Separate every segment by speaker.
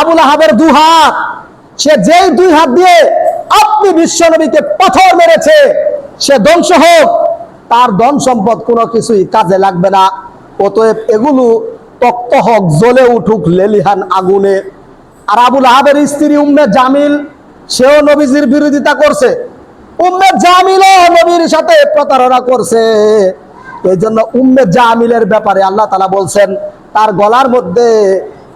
Speaker 1: আবুল আহাবের দু হাত। সে যেই দুই হাত দিয়ে আপনি বিশ্বনবীকে পাথর মেরেছে, সে ধ্বংস হোক, তার ধন সম্পদ কোনো কিছুই কাজে লাগবে না। অতএব এগুলো তক্ত হোক, জ্বলে উঠুক লেলিহান আগুনে। আর আবুল আহাবের স্ত্রী উম্মে জামিল, সেও নবীজির বিরোধিতা করছে। উম্মে জামিলও নবীর সাথে প্রতারণা করছে। এই জন্য উম্মে জামিলের ব্যাপারে আল্লাহ তালা বলছেন, তার গলার মধ্যে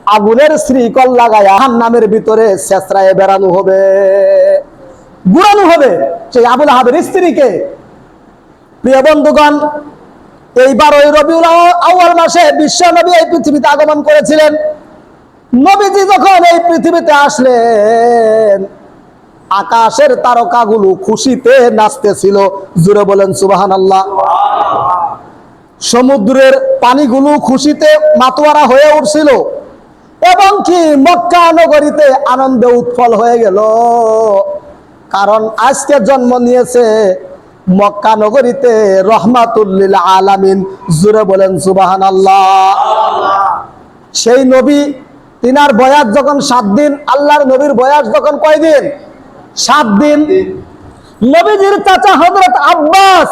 Speaker 1: আগুনের শ্রীকল লাগায় আহান নামের ভিতরে শেষরায় বেড়ানো হবে। গুড়ানো হবে সেই আবুল আহাবের স্ত্রীকে। প্রিয় বন্ধুগণ এইবার ওই রবিউল আউয়াল মাসে বিশ্ব নবী এই পৃথিবীতে আগমন করেছিলেন। নবীজি যখন এই পৃথিবীতে আসলেন, আকাশের তারকাগুলো খুশিতে নাচতেছিল। জুড়ে বলেন সুবাহান আল্লাহ সমুদ্রের পানিগুলো খুশিতে মাতোয়ারা হয়ে উঠছিল। এবং কি মক্কা নগরীতে আনন্দে উৎফল হয়ে গেল। কারণ আজকে জন্ম নিয়েছে মক্কা নগরীতে রহমাতুল্লিল আলামিন। জুড়ে বলেন সুবাহান আল্লাহ সেই নবী, তিনার বয়াস যখন সাত দিন, আল্লাহর নবীর বয়াস যখন কয়দিন সাত দিন। নবীজির চাচা হযরত আব্বাস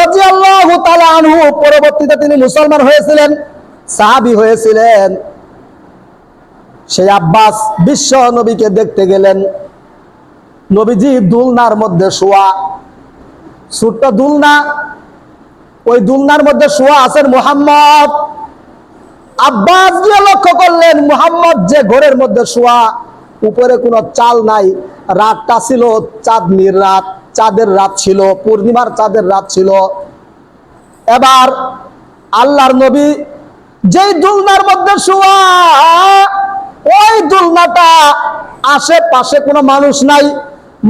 Speaker 1: রাদিয়াল্লাহু তাআলা আনহু, পরবর্তীতে তিনি মুসলমান হয়েছিলেন, সাহাবী হয়েছিলেন। সেই আব্বাস বিশ্ব নবীকে দেখতে গেলেন। নবীজি দুলনার মধ্যে শোয়া। ছোট্ট দুলনা। ওই দুলনার মধ্যে শোয়া আছেন মুহাম্মদ। আব্বাস গিয়ে লক্ষ্য করলেন, মুহাম্মদ যে ঘরের মধ্যে শোয়া, উপরে কোনো চাল নাই। রাতটা ছিল চাঁদনির রাত, চাঁদের রাত ছিল, পূর্ণিমার চাঁদের রাত ছিল। এবার আল্লাহর নবী যেই দুলনার মধ্যে শোয়া ওই দুলনাটা আশেপাশে কোনো মানুষ নাই।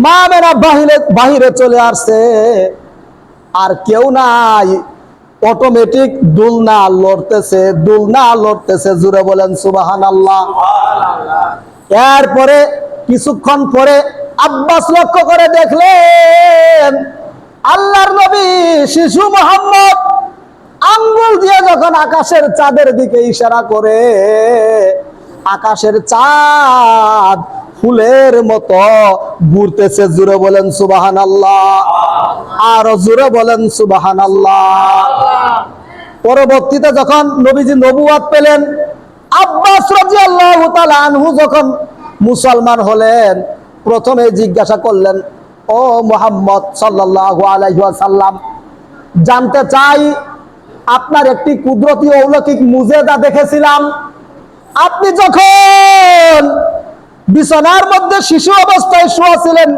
Speaker 1: মা মেরা বাহিরে বাহিরে চলে আসছে। আর কেউ নাই। অটোমেটিক দুলনা লড়তেছে দুলনা লড়তেছে, জুড়ে বলেন সুবাহান আল্লাহ এরপরে কিছুক্ষণ পরে আব্বাস লক্ষ্য করে দেখলেন, আল্লাহর নবী শিশু মোহাম্মদ আঙ্গুল দিয়ে যখন আকাশের চাঁদের দিকে ইশারা করে আকাশের চাঁদ ফুলের মতো ঘুরতেছে, জুড়ে বলেন সুবাহান আল্লাহ আরও জুড়ে বলেন সুবাহান আল্লাহ পরবর্তীতে যখন নবীজি নবুয়াত পেলেন, আব্বাস রাদিয়াল্লাহু তাআলা আনহু যখন মুসলমান হলেন, প্রথমে জিজ্ঞাসা করলেন, ও মুহাম্মদ সাল্লাল্লাহু আলাইহি ওয়াসাল্লাম, জানতে চাই আপনার একটি কুদরতি অলৌকিক মুজেদা দেখেছিলাম? আপনি যখন বিছানার মধ্যে শিশু অবস্থায় শোয়া ছিলেন,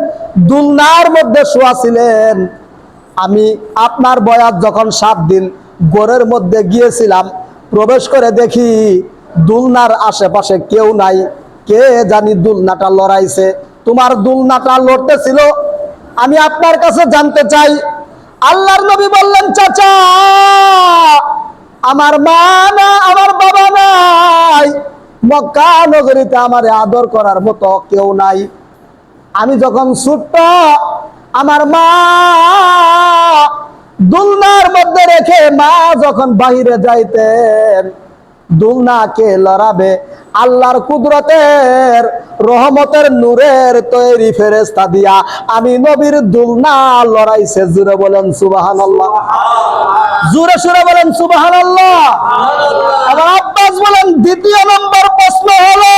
Speaker 1: দুলনার মধ্যে শোয়া ছিলেন, আমি আপনার বয়স যখন সাত দিন গোরের মধ্যে গিয়েছিলাম, প্রবেশ করে দেখি দুলনার আশেপাশে কেউ নাই। কে জানি দুলনাটা লড়াইছে। তোমার দুলনাটা লড়তেছিল? আমি আপনার কাছে জানতে চাই, আল্লাহর নবী বললেন, চাচা, আমার মা না আমার বাবা নাই। মক্কা নগরীতে আমার আদর করার মতো কেউ নাই। আমি যখন ছোট্ট, আমার মা দুলনার মধ্যে রেখে মা যখন বাহিরে যাইতেন দুলনাকে লড়াবে? আল্লাহর কুদরতের, রহমতের নূরের তৈরি ফেরেস্তা দিয়া আমি নবীর দুলনা লড়াইছে। জুড়ে বলেন সুবাহান জুড়ে সুরে বলেন আবার আব্বাস বলেন, দ্বিতীয় নম্বর প্রশ্ন হলো,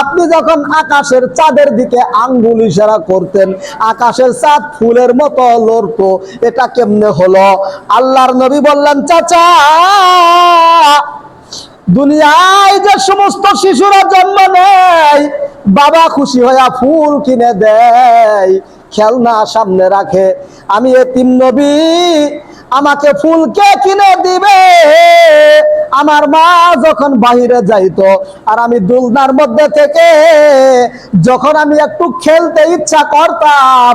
Speaker 1: আপনি যখন আকাশের চাঁদের দিকে আঙ্গুল ইশারা করতেন, আকাশের চাঁদ ফুলের মতো লড়তো, এটা কেমনে হলো? আল্লাহর নবী বললেন, চাচা, দুনিয়ায় যে সমস্ত শিশুরা জন্ম নেয়, বাবা খুশি হইয়া ফুল কিনে দেয়, খেলনা সামনে রাখে। আমি এতিম নবী আমাকে ফুল কে কিনে দিবে। আমার মা যখন বাহিরে যাইতো, আর আমি দুলনার মধ্যে থেকে যখন আমি একটু খেলতে ইচ্ছা করতাম,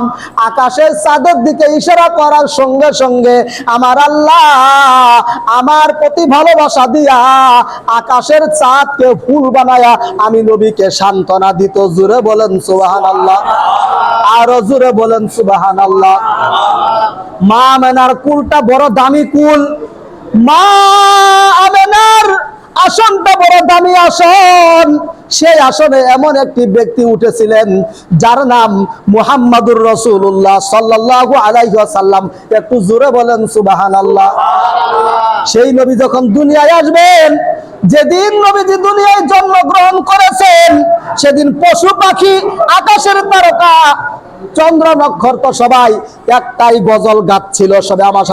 Speaker 1: আকাশের চাঁদের দিকে ইশারা করার সঙ্গে সঙ্গে আমার আল্লাহ আমার প্রতি ভালোবাসা দিয়া আকাশের চাঁদকে ফুল বানায়া আমি নবীকে সান্ত্বনা দিত। জুড়ে বলেন সুবাহান আল্লাহ আরও জুড়ে বলেন সুবাহান আল্লাহ মা আমেনার কুলটা বড় দামি কুল। মা আসনটা বড় দামি আসন। সেই আসনে এমন একটি ব্যক্তি উঠেছিলেন, যার নাম মুহাম্মাদুর রসুল্লাহ আলাইহি একটু জোরে বলেন, সুবহানাল্লাহ। সেই নবী যখন দুনিয়ায় আসবেন, যেদিন নবীজি দুনিয়ায় জন্মগ্রহণ করেছেন, সেদিন পশু পাখি আকাশের তারকা চন্দ্র নক্ষত্র সবাই একটাই গজল গাচ্ছিল সবে আমার